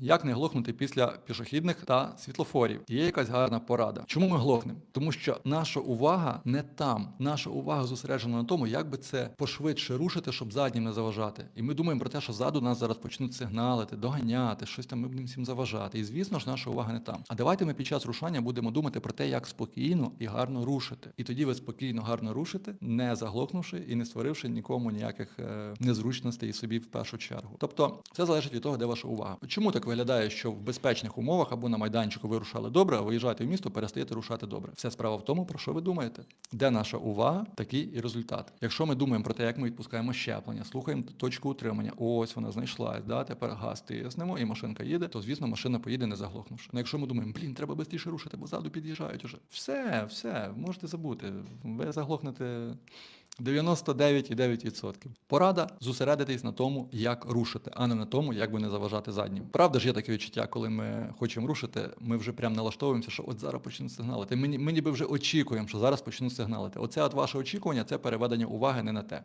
Як не глохнути після пішохідних та світлофорів? Є якась гарна порада. Чому ми глохнемо? Тому що наша увага не там. Наша увага зосереджена на тому, як би це пошвидше рушити, щоб заднім не заважати. І ми думаємо про те, що ззаду нас зараз почнуть сигналити, доганяти, щось там ми будемо всім заважати. І звісно ж, наша увага не там. А давайте ми під час рушання будемо думати про те, як спокійно і гарно рушити. І тоді ви спокійно, гарно рушите, не заглохнувши і не створивши нікому ніяких е, незручностей собі в першу чергу. Тобто, це залежить від того, де ваша увага. Чому так виглядає, що в безпечних умовах або на майданчику ви рушали добре, а виїжджаєте в місто, перестаєте рушати добре. Вся справа в тому, про що ви думаєте. Де наша увага, такий і результат. Якщо ми думаємо про те, як ми відпускаємо щеплення, слухаємо точку утримання, ось вона знайшлась, да, тепер газ тиснемо, і машинка їде, то звісно машина поїде не заглохнувши. Ну якщо ми думаємо, блін, треба швидше рушити, бо ззаду під'їжджають уже. Все, все, можете забути. Ви заглохнете 99,9%. Порада зосередитись на тому, як рушити, а не на тому, як би не заважати заднім. Правда ж є таке відчуття, коли ми хочемо рушити, ми вже прям налаштовуємося, що от зараз почнуть сигналити. Ми, ми ніби вже очікуємо, що зараз почнуть сигналити. Оце от ваше очікування, це переведення уваги не на те.